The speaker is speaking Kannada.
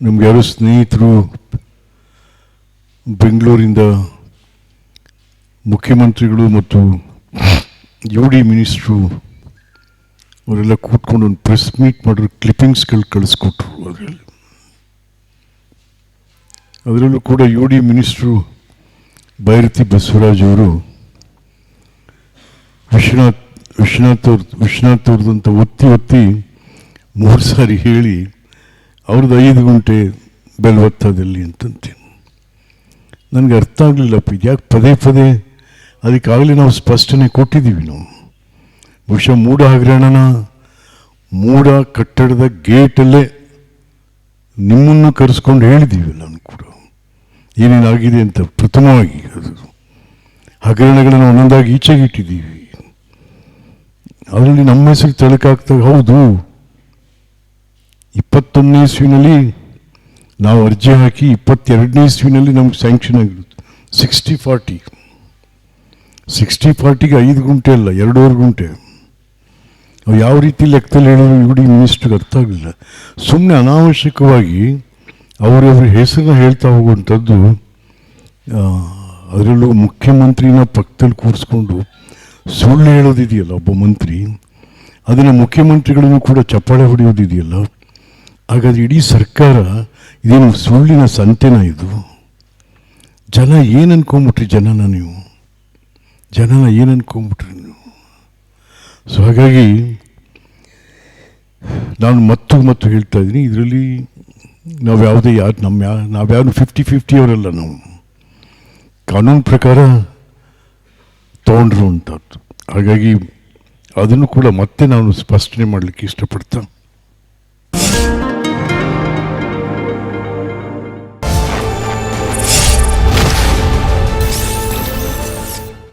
ನಮ್ಗೆ ಯಾರು ಸ್ನೇಹಿತರು ಬೆಂಗಳೂರಿಂದ ಮುಖ್ಯಮಂತ್ರಿಗಳು ಮತ್ತು ಯು ಡಿ ಮಿನಿಸ್ಟ್ರು ಅವರೆಲ್ಲ ಕೂತ್ಕೊಂಡು ಒಂದು ಪ್ರೆಸ್ ಮೀಟ್ ಮಾಡಿರೋ ಕ್ಲಿಪ್ಪಿಂಗ್ಸ್ಗಳು ಕಳಿಸ್ಕೊಟ್ರು ಅದರಲ್ಲಿ. ಅದರಲ್ಲೂ ಕೂಡ U D minister Byrathi Basavaraj ಅವರು ವಿಶ್ವನಾಥ್ ವಿಶ್ವನಾಥ್ ಅವ್ರ, ವಿಶ್ವನಾಥ್ ಅವ್ರದ್ದಂತ ಒತ್ತಿ ಒತ್ತಿ ಮೂರು ಸಾರಿ ಹೇಳಿ ಅವ್ರದ್ದು ಐದು ಗಂಟೆ ಬೆಲ್ವತ್ತದಲ್ಲಿ ಅಂತಂತೀನಿ ನನಗೆ ಅರ್ಥ ಆಗಲಿಲ್ಲಪ್ಪ ಇದ್ಯಾಕೆ ಪದೇ ಪದೇ ಅದಕ್ಕಾಗಲೇ ನಾವು ಸ್ಪಷ್ಟನೆ ಕೊಟ್ಟಿದ್ದೀವಿ ನಾವು. ಬಹುಶಃ ಮೂಡ ಹಗರಣನ ಮೂಡ ಕಟ್ಟಡದ ಗೇಟಲ್ಲೇ ನಿಮ್ಮನ್ನು ಕರೆಸ್ಕೊಂಡು ಹೇಳಿದ್ದೀವಿ ನಾನು ಕೂಡ. ಏನೇನಾಗಿದೆ ಅಂತ ಪ್ರಥಮವಾಗಿ ಅದು. ಹಗರಣಗಳನ್ನು ಒಂದೊಂದಾಗಿ ಈಚೆಗೆ ಇಟ್ಟಿದ್ದೀವಿ. ಅದರಲ್ಲಿ ನಮ್ಮ ಹೆಸರು ತಳಕಾಗ್ತಾ, ಹೌದು ಇಪ್ಪತ್ತೊಂದನೇ ಇಸ್ವಿನಲ್ಲಿ ನಾವು ಅರ್ಜಿ ಹಾಕಿ ಇಪ್ಪತ್ತೆರಡನೇ ಇಸ್ವಿನಲ್ಲಿ ನಮ್ಗೆ ಸ್ಯಾಂಕ್ಷನ್ ಆಗಿರುತ್ತೆ. ಸಿಕ್ಸ್ಟಿ ಫಾರ್ಟಿ ಸಿಕ್ಸ್ಟಿ ಫಾರ್ಟಿಗೆ ಐದು ಗುಂಟೆ ಅಲ್ಲ, ಎರಡೂವರೆ ಗುಂಟೆ. ಅವು ಯಾವ ರೀತಿ ಲೆಕ್ಕದಲ್ಲಿ ಹೇಳಿದ್ರು ಇಡೀ ಮಿನಿಸ್ಟ್ರಿಗೆ ಅರ್ಥ ಆಗಲಿಲ್ಲ. ಸುಮ್ಮನೆ ಅನಾವಶ್ಯಕವಾಗಿ ಅವರವ್ರ ಹೆಸರನ್ನ ಹೇಳ್ತಾ ಹೋಗುವಂಥದ್ದು ಅದರಲ್ಲೂ ಮುಖ್ಯಮಂತ್ರಿನ ಪಕ್ಕದಲ್ಲಿ ಕೂರಿಸ್ಕೊಂಡು ಸುಳ್ಳು ಹೇಳೋದಿದೆಯಲ್ಲ ಒಬ್ಬ ಮಂತ್ರಿ, ಅದನ್ನು ಮುಖ್ಯಮಂತ್ರಿಗಳನ್ನು ಕೂಡ ಚಪ್ಪಾಳೆ ಹೊಡೆಯೋದಿದೆಯಲ್ಲ. ಹಾಗಾದ್ರೆ ಇಡೀ ಸರ್ಕಾರ ಇದೇನು ಸುಳ್ಳಿನ ಸಂತೆನ ಇದು? ಜನ ಏನು ಅನ್ಕೊಂಬಿಟ್ರಿ ಜನನ ನೀವು? ಜನನ ಏನು ಅನ್ಕೊಂಬಿಟ್ರಿ ನೀವು? ಸೊ ಹಾಗಾಗಿ ನಾನು ಮತ್ತು ಮತ್ತು ಹೇಳ್ತಾ ಇದ್ದೀನಿ. ಇದರಲ್ಲಿ ನಾವು ಯಾವುದೇ ಯಾರು ನಮ್ಮ ಯಾ ನಾವ್ಯಾರು ಫಿಫ್ಟಿ ಫಿಫ್ಟಿ ಅವರಲ್ಲ ನಾವು. ಕಾನೂನು ಪ್ರಕಾರ ತೊಗೊಂಡ್ರು ಅಂತದ್ದು ಹಾಗಾಗಿ ಅದನ್ನು ಕೂಡ ಮತ್ತೆ ನಾನು ಸ್ಪಷ್ಟನೆ ಮಾಡಲಿಕ್ಕೆ ಇಷ್ಟಪಡ್ತಾ